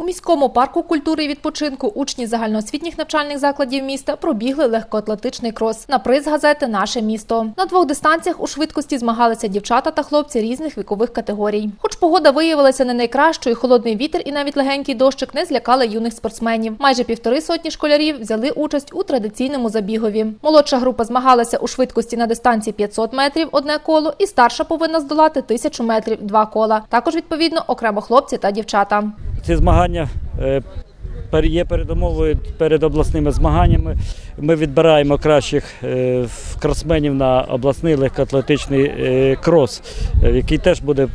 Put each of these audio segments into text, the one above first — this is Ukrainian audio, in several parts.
У міському парку культури і відпочинку учні загальноосвітніх навчальних закладів міста пробігли легкоатлетичний крос на приз газети Наше місто. На двох дистанціях у швидкості змагалися дівчата та хлопці різних вікових категорій. Хоч погода виявилася не найкращою, холодний вітер і навіть легенький дощик не злякали юних спортсменів. Майже півтори сотні школярів взяли участь у традиційному забігові. Молодша група змагалася у швидкості на дистанції 500 метрів одне коло, і старша повинна здолати 1000 метрів два кола. Також відповідно окремо хлопці та дівчата. Ці змагання е, є передумовою перед обласними змаганнями. Ми відбираємо кращих е, в- кросменів на обласний легкоатлетичний е, крос, який теж буде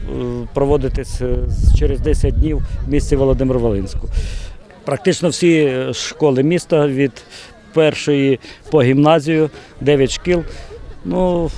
проводитись через 10 днів в місті Володимир-Волинську. Практично всі школи міста від першої по гімназію, 9 шкіл. Ну,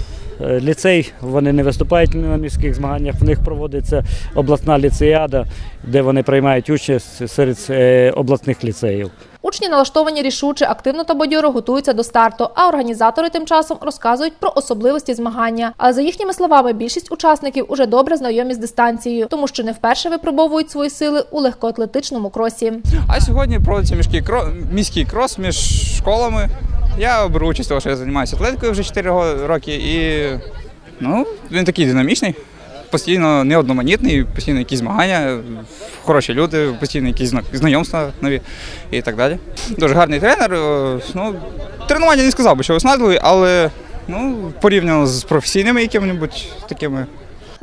ліцей вони не виступають на міських змаганнях. В них проводиться обласна ліцеяда, де вони приймають участь серед е, обласних ліцеїв. Учні налаштовані рішуче, активно та бадьоро готуються до старту, а організатори тим часом розказують про особливості змагання. А за їхніми словами, більшість учасників уже добре знайомі з дистанцією, тому що не вперше випробовують свої сили у легкоатлетичному кросі. А сьогодні проводиться міський крос між школами. Я беру участь, тому що я займаюся атлетикою вже 4 роки, і ну, він такий динамічний, постійно неодноманітний, постійно якісь змагання, хороші люди, постійно якісь знайомства нові і так далі. Дуже гарний тренер. Ну, тренування не сказав би, що виснажливий, але ну, порівняно з професійними якими-небудь такими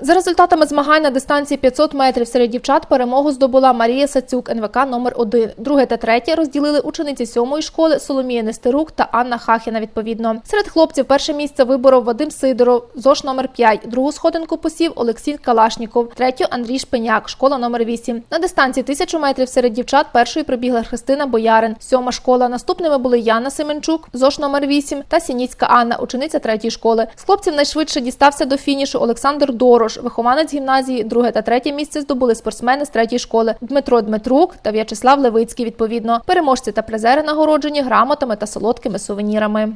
За результатами змагань на дистанції 500 метрів серед дівчат перемогу здобула Марія Сацюк, НВК номер 1 Друге та третє розділили учениці сьомої школи Соломія Нестерук та Анна Хахіна. Відповідно, серед хлопців перше місце виборов Вадим Сидоров, ЗОШ номер 5 Другу сходинку посів Олексій Калашніков, третю Андрій Шпиняк, школа номер 8 На дистанції 1000 метрів серед дівчат першою прибігла Христина Боярин, сьома школа. Наступними були Яна Семенчук, ЗОШ номер 8 та Сініцька Анна, учениця третьої школи. З хлопців найшвидше дістався до фінішу Олександр Дорош, вихованець гімназії. Друге та третє місце здобули спортсмени з третьої школи Дмитро Дмитрук та В'ячеслав Левицький. Відповідно, переможці та призери нагороджені грамотами та солодкими сувенірами.